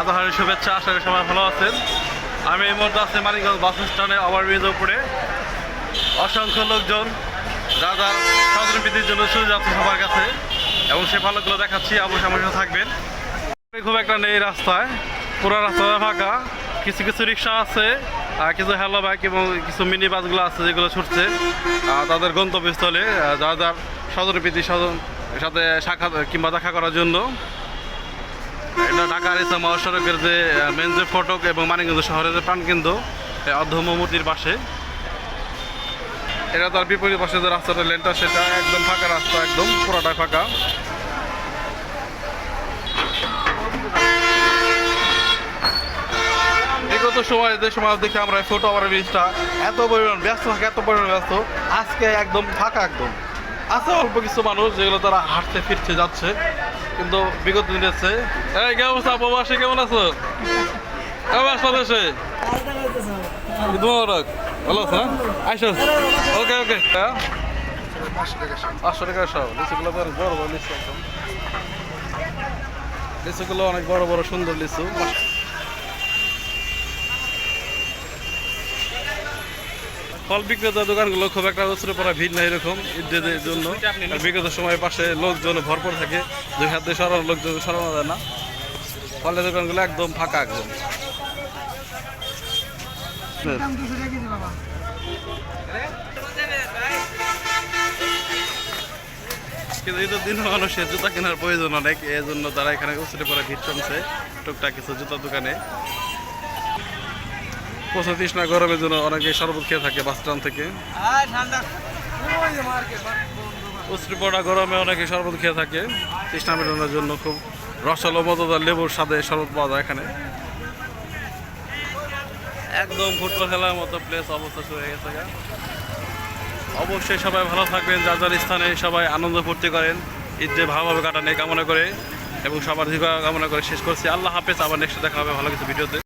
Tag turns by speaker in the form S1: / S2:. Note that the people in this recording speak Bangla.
S1: আজহারের শুভেচ্ছা, আশা করি সবাই ভালো আছেন। আমি এই মুহূর্তে আছি মানিকগঞ্জ বাস স্ট্যান্ডে ওভারব্রিজের উপরে। অসংখ্য লোকজন, যা যার স্বাধীনবৃদ্ধির জন্য চলে যাচ্ছে সবার কাছে, এবং সে ভালোগুলো দেখাচ্ছি অবশ্যই আমার থাকবেন। খুব একটা নেই রাস্তায়, পুরো রাস্তাটা ফাঁকা। কিছু কিছু রিক্সা আছে আর কিছু হ্যালো বাইক এবং কিছু মিনি বাসগুলো আছে যেগুলো ছুটছে। তাদের গন্তব্যস্থলে যার যার স্বজন সাথে সাক্ষাৎ কিংবা দেখা করার জন্য। এটা ঢাকার ইসলাম মহাসড়কের যে মেন যে ফটক এবং মানিকগঞ্জ শহরের যে প্রাণকেন্দ্র অধ্যম মূর্তির পাশে। এটা তার বিপরীত পাশে যে রাস্তাটা লেনটা সেটা একদম ফাঁকা রাস্তা, একদম পুরোটা ফাঁকা। বিগত সময়, যে সময় দেখে আমরা ফটো ওভার ব্রিজটা এত পরিমাণ ব্যস্ত থাকে, এত পরিমাণ ব্যস্ত, আজকে একদম ফাঁকা একদম। আছে অল্প কিছু মানুষ যেগুলো তারা হাঁটতে, ফিরতে যাচ্ছে, কিন্তু বিগত দিন আছে। এই কেমন অবস্থা? প্রবাসী কেমন আছো? কেমন আসলো দেশে ভালো আছো না আইসো। ওকে ওকে। হ্যাঁ? পাঁচশো টাকা সব। লিচুগুলো তো বড় বড় লিচু লিচুগুলো অনেক বড় বড় সুন্দর লিচু। ফল বিক্রেতা দোকানগুলো খুব একটা উচরে পড়া ভিড় নাই এরকম ঈদের জন্য। বিগত সময় পাশে লোকজন ভরপুর থাকে, দুই হাত সরানো লোকজন সরানো যায় না। ফলের দোকানগুলো একদম ফাঁকা একদম। কিন্তু ঈদের দিন মানুষের জুতা কেনার প্রয়োজন অনেক এই জন্য তারা এখানে উচরে পড়া ভিড় জমছে টুকটাক কিছু জুতার দোকানে। প্রচুর তৃষ্ণা গরমের জন্য অনেকে শরবত খেয়ে থাকে বাস স্ট্যান্ড থেকে। উস্ত্রিপড়া গরমে অনেকে শরবত খেয়ে থাকে। তৃষ্ণা মেটানোর জন্য খুব রসালো, মজাদার লেবুর স্বাদে শরবত পাওয়া যায় এখানে। একদম ফুটবল খেলার মতো প্লেস অবস্থা শুরু হয়ে গেছে অবশ্যই সবাই ভালো থাকবেন, যার যার স্থানে সবাই আনন্দ ফুর্তি করেন। ঈদে ভালোভাবে কাটান কামনা করে এবং সবার দীর্ঘ কামনা করে শেষ করছি। আল্লাহ হাফেজ, আবার নেক্সট দেখা হবে ভালো কিছু ভিডিওতে।